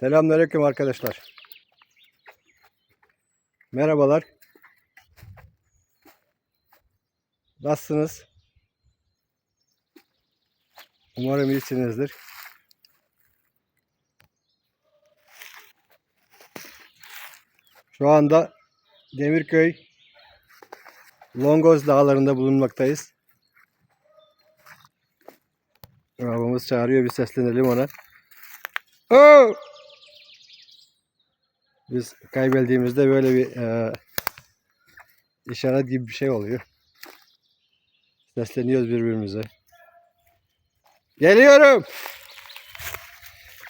Selamünaleyküm arkadaşlar. Merhabalar. Nasılsınız? Umarım iyisinizdir. Şu anda Demirköy Longoz dağlarında bulunmaktayız. Babamız çağırıyor bir seslenelim ona. Oo! Biz kaybettiğimizde böyle bir e, işaret gibi bir şey oluyor. Sesleniyoruz birbirimize. Geliyorum.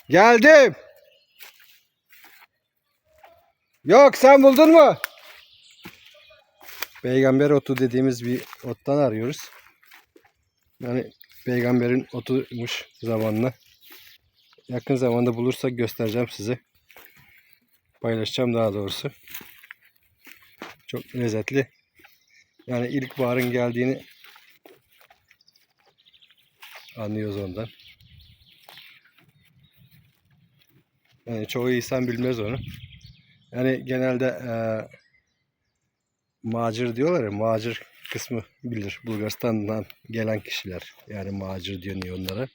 Geldim. Yok sen buldun mu? Peygamber otu dediğimiz bir ottan arıyoruz. Yani peygamberin otuymuş zamanla. Yakın zamanda bulursak göstereceğim size. Paylaşacağım daha doğrusu. Çok lezzetli. Yani ilkbaharın geldiğini anlıyoruz ondan. Yani çoğu insan bilmez onu. Yani genelde eee macir diyorlar ya, macir kısmı bilir. Bulgaristan'dan gelen kişiler. Yani macir deniyor onlara.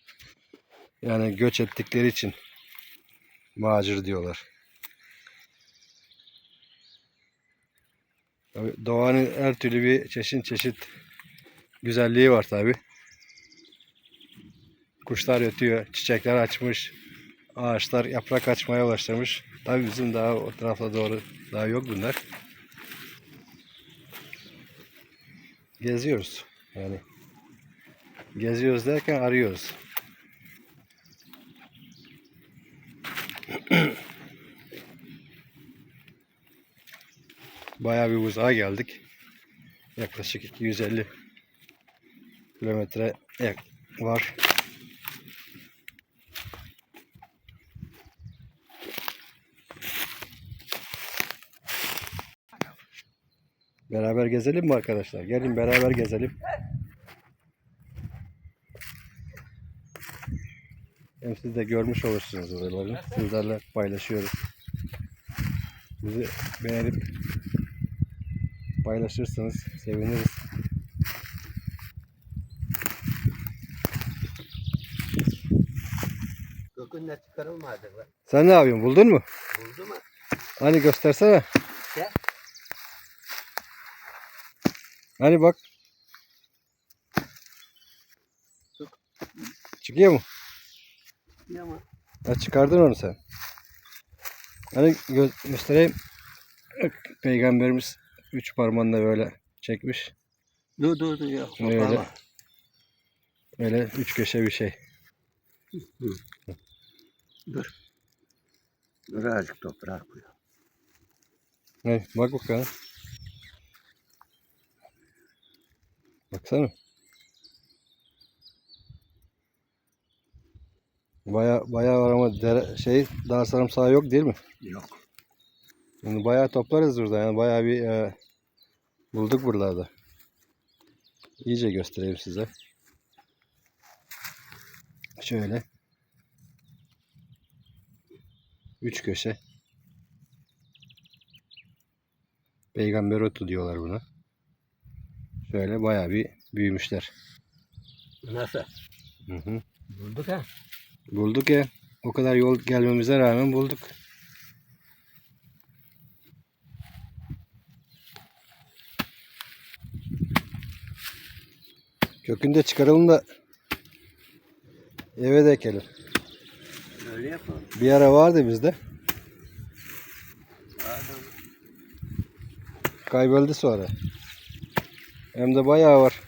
Yani göç ettikleri için macir diyorlar. Tabii doğanın her türlü bir çeşit çeşit güzelliği var tabi. Kuşlar ötüyor, çiçekler açmış, ağaçlar yaprak açmaya başlamış. Tabi bizim daha o tarafa doğru daha yok bunlar. Geziyoruz yani. Geziyoruz derken arıyoruz. Bayağı bir uzağa geldik. Yaklaşık 250 kilometre var. Beraber gezelim mi arkadaşlar? Gelin beraber gezelim. Hem siz de görmüş olursunuz oraları. Sizlerle paylaşıyoruz. Bizi beğenip paylaşırsanız seviniriz. Gökünde çıkarılmadı be. Sen ne yapıyorsun? Buldun mu? Buldu mu? Hani göstersene. Gel. Hani bak. Çıkıyor mu? Ama Ha, çıkardın onu sen. Hani gö- göstereyim. Peygamberimiz üç parmağında böyle çekmiş. dur dur dur yok. Öyle. Öyle üç köşe bir şey. Dur. Dur azıcık toprak koy. Ne? Bak bakalım. Baksana. Baya baya var ama dere, şey daha sarımsağı yok değil mi? Yok. Yani bayağı toplarız burada yani bayağı bir e, bulduk buralarda. İyice göstereyim size. Şöyle. Üç köşe. Peygamber otu diyorlar buna. Şöyle bayağı bir büyümüşler. Nasıl? Hı hı. Bulduk ha. Bulduk ya. O kadar yol gelmemize rağmen bulduk. Kökünü de çıkaralım da eve de ekelim. Öyle yapalım. Bir ara vardı bizde. Kayboldu sonra. Hem de bayağı var.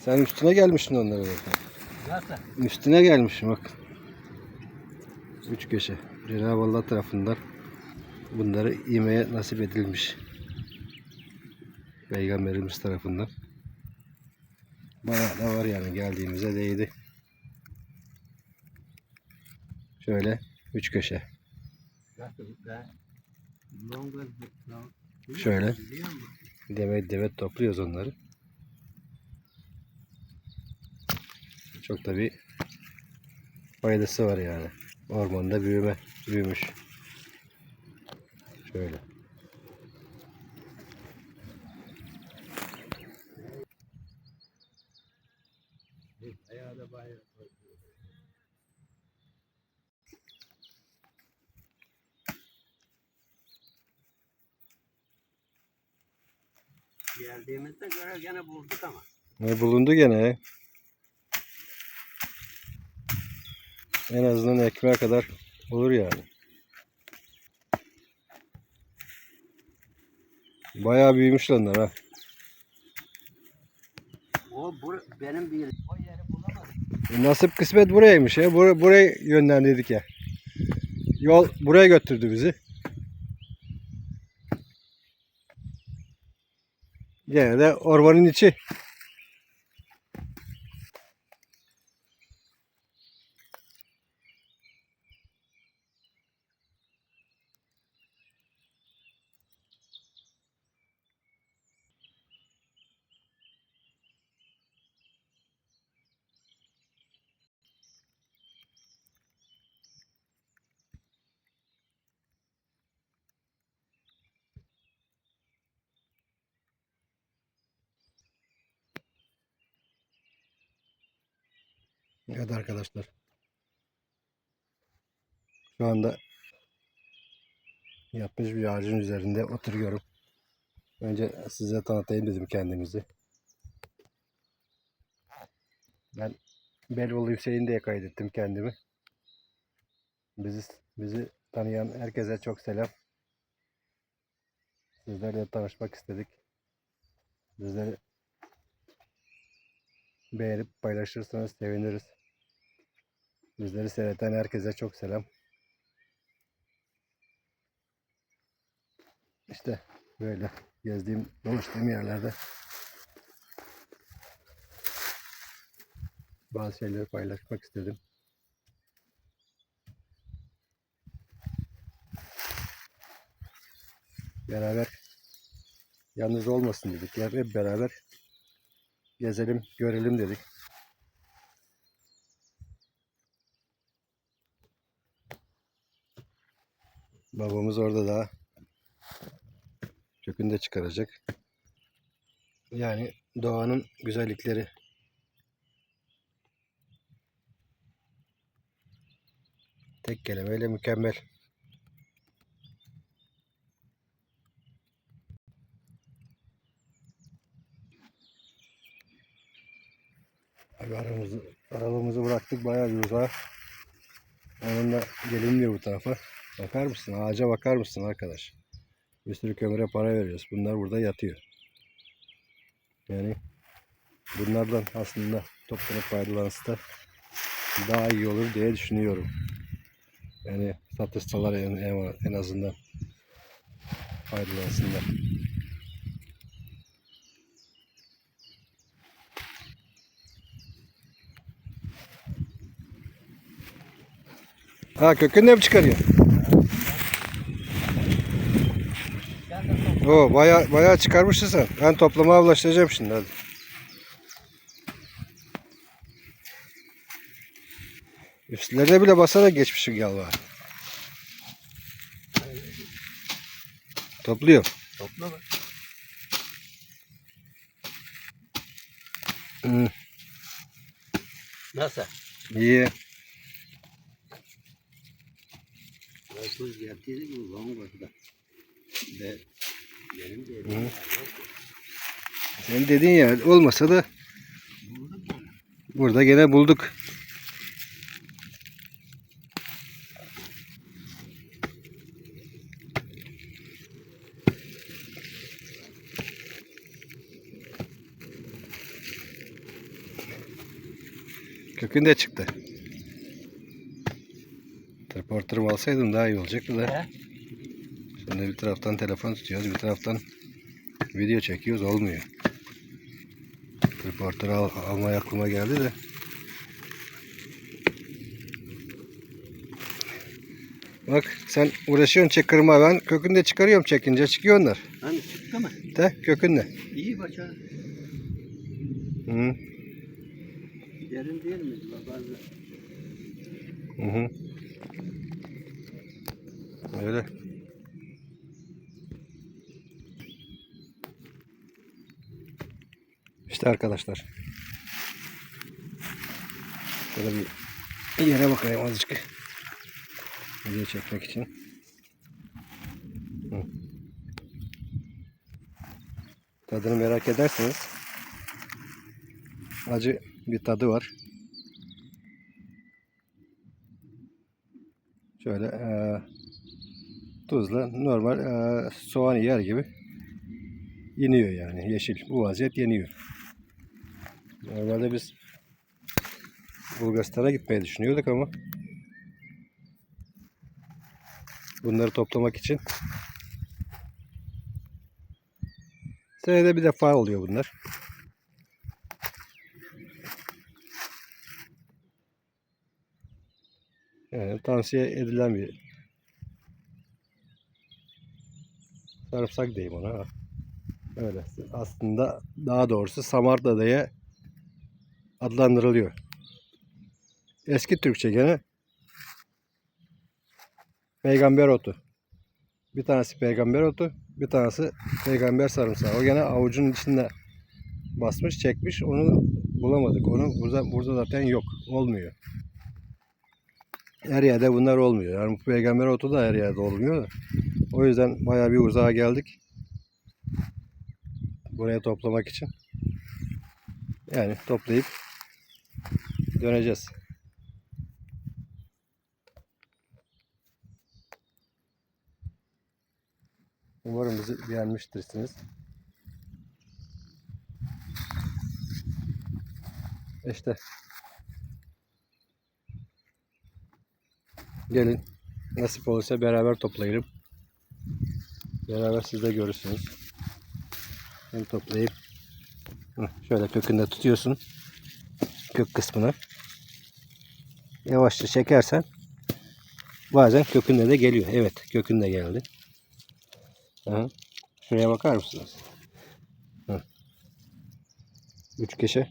Sen üstüne gelmişsin onlara zaten. Nasıl? Üstüne gelmiş bak. Üç köşe. Cenab-ı Allah tarafından bunları yemeye nasip edilmiş. Peygamberimiz tarafından. Bayağı da var yani geldiğimize değdi. Şöyle üç köşe. Şöyle. Demet demet topluyoruz onları. Çok da bir faydası var yani. Ormanda büyüme, büyümüş. Şöyle. Geldiğimizde göre gene bulduk ama. Ne bulundu gene? En azından ekmeğe kadar olur yani. Bayağı büyümüş lan onlar ha. O benim bir o yeri bulamadım. E, Nasip kısmet burayaymış ya. Bur buraya yönlendirdik ya. Yol buraya götürdü bizi. Gene de ormanın içi. Evet arkadaşlar. Şu anda yapmış bir ağacın üzerinde oturuyorum. Önce size tanıtayım dedim kendimizi. Ben Beloğlu Hüseyin diye kaydettim kendimi. Bizi, bizi tanıyan herkese çok selam. Sizlerle tanışmak istedik. Bizleri beğenip paylaşırsanız seviniriz. Bizleri seyreden herkese çok selam. İşte böyle gezdiğim, dolaştığım yerlerde bazı şeyleri paylaşmak istedim. Beraber yalnız olmasın dedik. Yani hep beraber gezelim, görelim dedik. Babamız orada daha kökünü de çıkaracak. Yani doğanın güzellikleri. Tek kelimeyle mükemmel. Abi aramızı, arabamızı bıraktık bayağı bir uzağa. Onunla gelinmiyor bu tarafa. Bakar mısın? Ağaca bakar mısın arkadaş? Bir sürü kömüre para veriyoruz. Bunlar burada yatıyor. Yani bunlardan aslında toplanıp faydalansa da daha iyi olur diye düşünüyorum. Yani satışsalar en, en, azından faydalansınlar. Ha kökünü de mi çıkarıyor? Oo baya baya çıkarmışsın sen. Ben toplamaya başlayacağım şimdi hadi. Üstlerine bile basarak geçmişim galiba. Topluyor. Topla bak. Hı, Nasıl? iyi. Tuz geldiydik bu zaman burada. Ve Hı. Senin dediğin yer olmasa da burada gene bulduk. Kökün de çıktı. Reporter'ımı alsaydım daha iyi olacaktı da. He? Şimdi bir taraftan telefon tutuyoruz, bir taraftan video çekiyoruz, olmuyor. Reporter al, almaya aklıma geldi de. Bak sen uğraşıyorsun çek kırma ben kökünü de çıkarıyorum çekince çıkıyor onlar. Hani çıktı mı? De kökünle. İyi başarı. Hı Derin değil mi? Bazı hı. hı. Öyle. İşte arkadaşlar. Şöyle bir yere bakayım azıcık. Video çekmek için. Hı. Tadını merak ederseniz acı bir tadı var. Şöyle eee tuzla normal eee soğan yer gibi iniyor yani yeşil. Bu vaziyet yeniyor. Normalde biz Bulgaristan'a gitmeyi düşünüyorduk ama bunları toplamak için senede bir defa oluyor bunlar. Yani tavsiye edilen bir sarımsak diyeyim ona. Öyle. Aslında daha doğrusu Samarda diye adlandırılıyor. Eski Türkçe gene peygamber otu. Bir tanesi peygamber otu, bir tanesi peygamber sarımsağı. O gene avucun içinde basmış, çekmiş. Onu bulamadık. Onu burada burada zaten yok. Olmuyor. Her yerde bunlar olmuyor. Yani bu peygamber otu da her yerde olmuyor. O yüzden bayağı bir uzağa geldik. Buraya toplamak için. Yani toplayıp döneceğiz. Umarım bizi beğenmiştirsiniz. İşte. Gelin. Nasip olursa beraber toplayalım. Beraber siz de görürsünüz. Ben toplayayım. Hı, Şöyle kökünde tutuyorsun. Kök kısmını. Yavaşça çekersen bazen kökünde de geliyor. Evet kökünde geldi. Aha. Şuraya bakar mısınız? Hı. Üç köşe.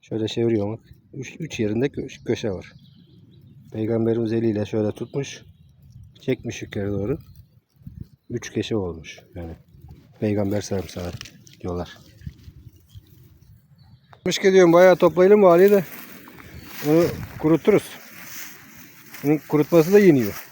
Şöyle çeviriyorum bak. Üç, üç yerinde kö- köşe var. Peygamberimiz eliyle şöyle tutmuş. Çekmiş yukarı doğru. Üç köşe olmuş. Yani peygamber sarımsağı diyorlar. Mış diyorum bayağı toplayalım bu de. Onu kuruturuz. Bunun kurutması da yeniyor.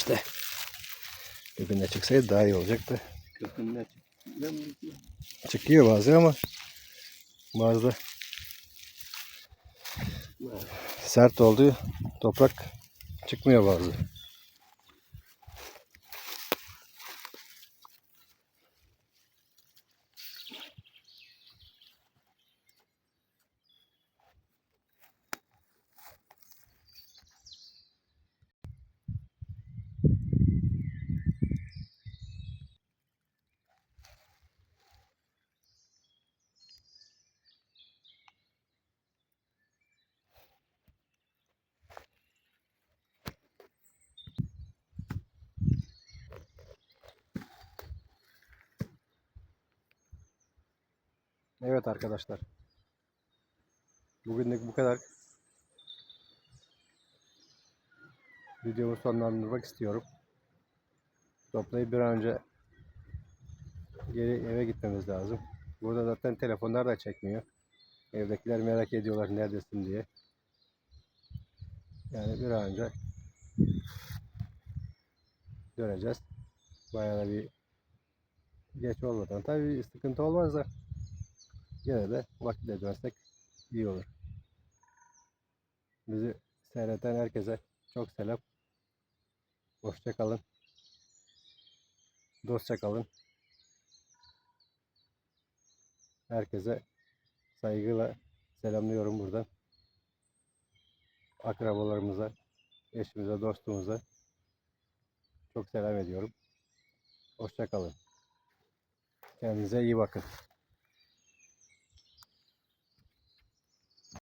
İşte. Bugün de çıksaydı daha iyi olacaktı. çıktı. Çıkıyor bazen ama bazı da sert olduğu toprak çıkmıyor bazı. Evet arkadaşlar. Bugünlük bu kadar. Videomu sonlandırmak istiyorum. Toplayıp bir an önce geri eve gitmemiz lazım. Burada zaten telefonlar da çekmiyor. Evdekiler merak ediyorlar neredesin diye. Yani bir an önce döneceğiz. Bayağı bir geç olmadan. Tabii sıkıntı olmaz da yine de vakitle dönsek iyi olur. Bizi seyreden herkese çok selam. Hoşça kalın. Dostça kalın. Herkese saygıyla selamlıyorum buradan. Akrabalarımıza, eşimize, dostumuza çok selam ediyorum. Hoşça kalın. Kendinize iyi bakın.